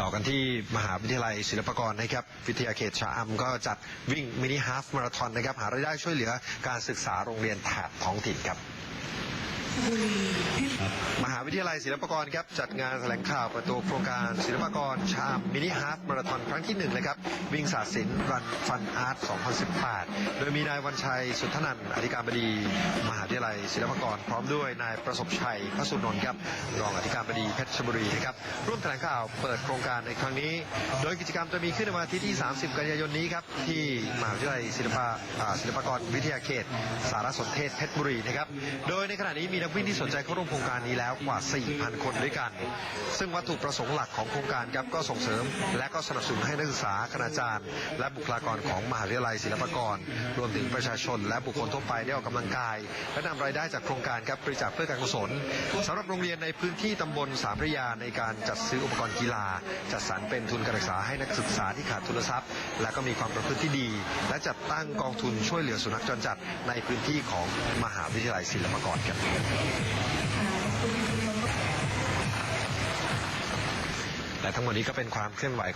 ต่อกันที่มหาวิทยาลัยศิลปากรนะครับ วิทยาเขตชะอำก็จัดวิ่งมินิฮาฟมาราธอนนะครับ หารายได้ช่วยเหลือการศึกษาโรงเรียนแถบท้องถิ่นครับ วิทยาลัยศิลปากรครับจัดงานแถลงข่าวเปิดตัวโครงการศิลปากรชามมินิฮาฟมาราธอนครั้งที่หนึ่งเลยครับวิ่งศาสตร์ศิลป์รันฟันอาร์ต 2018 โดยมีนายวันชัยสุทธนันท์อธิการบดี มหาวิทยาลัยศิลปากรพร้อมด้วยนายประสบชัยพระสุนนท์ครับรองอธิการบดีเพชรบุรีนะครับร่วมแถลงข่าวเปิดโครงการในครั้งนี้ โดยกิจกรรมจะมีขึ้นในวันอาทิตย์ที่ 30 กันยายนนี้ครับที่มหาวิทยาลัยศิลปาศิลปากรวิทยาเขต สารสนเทศเพชรบุรีนะครับโดยในขณะนี้มีนักวิ่งที่สนใจเข้าร่วมโครงการนี้แล้วกว่าว่า 4,000 คนด้วยกัน ซึ่งวัตถุประสงค์หลักของโครงการครับก็ส่งเสริม และก็สนับสนุนให้นักศึกษาคณาจารย์ และบุคลากรของมหาวิทยาลัยศิลปากร รวมถึงประชาชน และบุคคลทั่วไปได้ออกกำลังกาย และนำรายได้จากโครงการครับบริจาคเพื่อการกุศลสำหรับโรงเรียนในพื้นที่ตำบลสามพระยาในการจัดซื้ออุปกรณ์กีฬา จัดสรรเป็นทุนการศึกษาให้นักศึกษาที่ขาดทุนทรัพย์ และก็มีความประพฤติที่ดี และจัดตั้งกองทุนช่วยเหลือสุนัขจรจัดในพื้นที่ของมหาวิทยาลัยศิลปากรครับ และทั้งหมดนี้ก็เป็นความเคลื่อนไหว